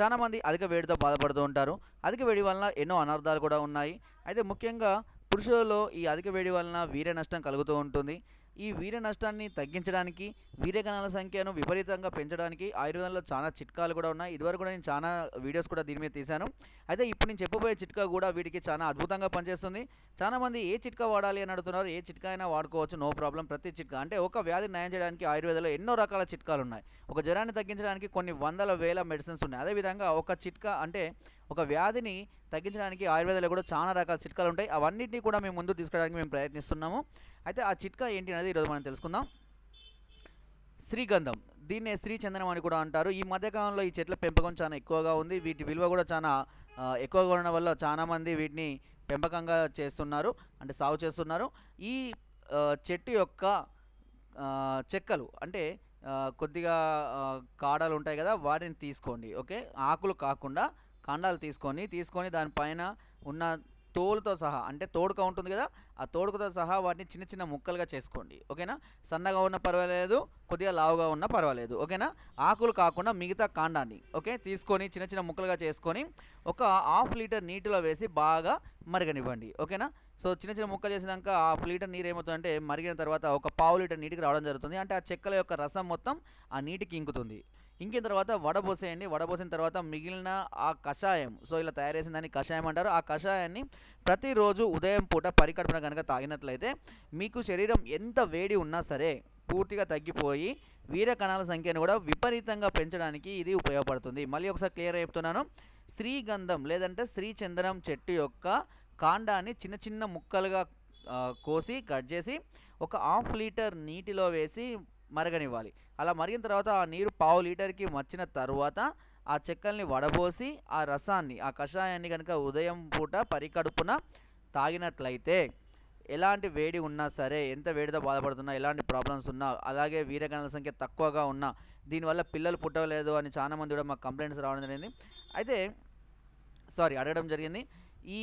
చాలా మంది అధిక వేడితో బాధపడుతూ ఉంటారు. అధిక వేడి వలన ఎన్నో అనర్థాలు కూడా ఉన్నాయి. అయితే ముఖ్యంగా పురుషులలో ఈ అధిక వేడి వలన వీర్య నష్టం కలుగుతూ ఉంటుంది. ఈ వీర్య నష్టాన్ని తగ్గించడానికి వీర్యకణాల సంఖ్యను విపరీతంగా పెంచడానికి ఆయుర్వేదంలో చాలా చిట్కాలు కూడా ఉన్నాయి. ఇదివరకు కూడా నేను చాలా వీడియోస్ కూడా దీని మీద తీశాను. అయితే ఇప్పుడు నేను చెప్పబోయే చిట్కా కూడా వీటికి చాలా అద్భుతంగా పనిచేస్తుంది. చాలా మంది ఏ చిట్కా వాడాలి అని అడుగుతున్నారు. ఏ చిట్కా అయినా వాడుకోవచ్చు నో ప్రాబ్లం. ప్రతి చిట్కా అంటే ఒక వ్యాధి నయం చేయడానికి ఆయుర్వేదంలో ఎన్నో రకాల చిట్కాలు ఉన్నాయి. ఒక జ్వరాన్ని తగ్గించడానికి కొన్ని వందల వేల మెడిసిన్స్ ఉన్నాయి. అదేవిధంగా ఒక చిట్కా అంటే ఒక వ్యాధిని తగ్గించడానికి ఆయుర్వేదంలో కూడా చాలా రకాల చిట్కాలు ఉంటాయి. అవన్నిటిని కూడా మేము ముందు తీసుకురావడానికి మేము ప్రయత్నిస్తున్నాము. అయితే ఆ చిట్కా ఏంటి అనేది ఈరోజు మనం తెలుసుకుందాం. శ్రీగంధం. దీన్నే శ్రీ చందనం అని కూడా అంటారు. ఈ మధ్యకాలంలో ఈ చెట్ల పెంపకం చాలా ఎక్కువగా ఉంది. వీటి విలువ కూడా చాలా ఎక్కువగా ఉండడం వల్ల చాలా మంది వీటిని పెంపకంగా చేస్తున్నారు. అంటే సాగు చేస్తున్నారు. ఈ చెట్టు యొక్క చెక్కలు అంటే కొద్దిగా కాడలు ఉంటాయి కదా వాటిని తీసుకోండి. ఓకే? ఆకులు కాకుండా కాండాలు తీసుకొని తీసుకొని దానిపైన ఉన్న తోలుతో సహా అంటే తోడుక ఉంటుంది కదా ఆ తోడుకతో సహా వాటిని చిన్న చిన్న ముక్కలుగా చేసుకోండి. ఓకేనా? సన్నగా ఉన్న పర్వాలేదు కొద్దిగా లావుగా ఉన్న పర్వాలేదు. ఓకేనా? ఆకులు కాకుండా మిగతా కాండాన్ని ఓకే? తీసుకొని చిన్న చిన్న ముక్కలుగా చేసుకొని ఒక హాఫ్ లీటర్ నీటిలో వేసి బాగా మరగనివ్వండి. ఓకేనా? సో చిన్న చిన్న ముక్కలు చేసినాక హాఫ్ లీటర్ నీరు ఏమవుతుందంటే మరిగిన తర్వాత ఒక పావు లీటర్ నీటికి రావడం జరుగుతుంది. అంటే ఆ చెక్కల యొక్క రసం మొత్తం ఆ నీటికి ఇంకుతుంది. ఇంకిన తర్వాత వడబోసేయండి. వడబోసిన తర్వాత మిగిలిన ఆ కషాయం. సో ఇలా తయారు చేసిన దాన్ని కషాయం అంటారు ఆ కషాయాన్ని ప్రతిరోజు ఉదయం పూట పరికడుపున కనుక తాగినట్లయితే మీకు శరీరం ఎంత వేడి ఉన్నా సరే పూర్తిగా తగ్గిపోయి వీర కణాల సంఖ్యను కూడా విపరీతంగా పెంచడానికి ఇది ఉపయోగపడుతుంది. మళ్ళీ ఒకసారి క్లియర్ చెప్తున్నాను. శ్రీగంధం లేదంటే శ్రీచందనం చెట్టు యొక్క కాండాన్ని చిన్న చిన్న ముక్కలుగా కోసి కట్ చేసి ఒక హాఫ్ లీటర్ నీటిలో వేసి మరగనివ్వాలి. అలా మరిగిన తర్వాత ఆ నీరు పావు లీటర్కి మచ్చిన తర్వాత ఆ చెక్కల్ని వడబోసి ఆ రసాన్ని ఆ కషాయాన్ని కనుక ఉదయం పూట పరికడుపున తాగినట్లయితే ఎలాంటి వేడి ఉన్నా సరే ఎంత వేడితో బాధపడుతున్నా ఎలాంటి ప్రాబ్లమ్స్ ఉన్నా అలాగే వీరగణాల సంఖ్య తక్కువగా ఉన్నా దీనివల్ల పిల్లలు పుట్టలేదు అని చాలా మంది కూడా మాకు కంప్లైంట్స్ రావడం జరిగింది. అయితే సారీ అడగడం జరిగింది. ఈ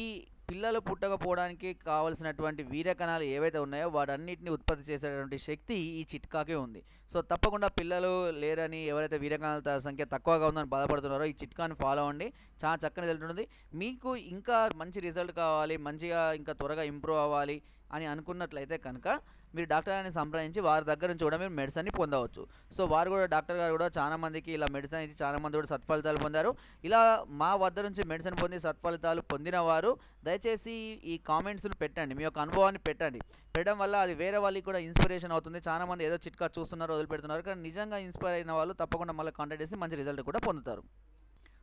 పిల్లలు పుట్టకపోవడానికి కావలసినటువంటి వీరకణాలు ఏవైతే ఉన్నాయో వాటన్నిటిని ఉత్పత్తి చేసేటువంటి శక్తి ఈ చిట్కాకే ఉంది. సో తప్పకుండా పిల్లలు లేరని ఎవరైతే వీరకణాల సంఖ్య తక్కువగా ఉందని బాధపడుతున్నారో ఈ చిట్కాని ఫాలో అవ్వండి. చాలా చక్కని తెలుస్తుంది మీకు ఇంకా మంచి రిజల్ట్ కావాలి మంచిగా ఇంకా త్వరగా ఇంప్రూవ్ అవ్వాలి అని అనుకున్నట్లయితే కనుక మీరు డాక్టర్ గారిని సంప్రదించి వారి దగ్గర నుంచి కూడా మీరు మెడిసిన్ని పొందవచ్చు. సో వారు కూడా డాక్టర్ గారు కూడా చాలా మందికి ఇలా మెడిసిన్ ఇచ్చి చాలా మంది కూడా సత్ఫలితాలు పొందారు. ఇలా మా వద్ద నుంచి మెడిసిన్ పొంది సత్ఫలితాలు పొందిన వారు దయచేసి ఈ కామెంట్స్ను పెట్టండి. మీ యొక్క అనుభవాన్ని పెట్టండి. పెట్టడం వల్ల అది వేరే వాళ్ళకి కూడా ఇన్స్పిరేషన్ అవుతుంది. చాలా మంది ఏదో చిట్కా చూస్తున్నారు వదిలిపెడుతున్నారు. కానీ నిజంగా ఇన్స్పైర్ అయిన వాళ్ళు తప్పకుండా మళ్ళీ కాంటాక్ట్ చేసి మంచి రిజల్ట్ కూడా పొందుతారు.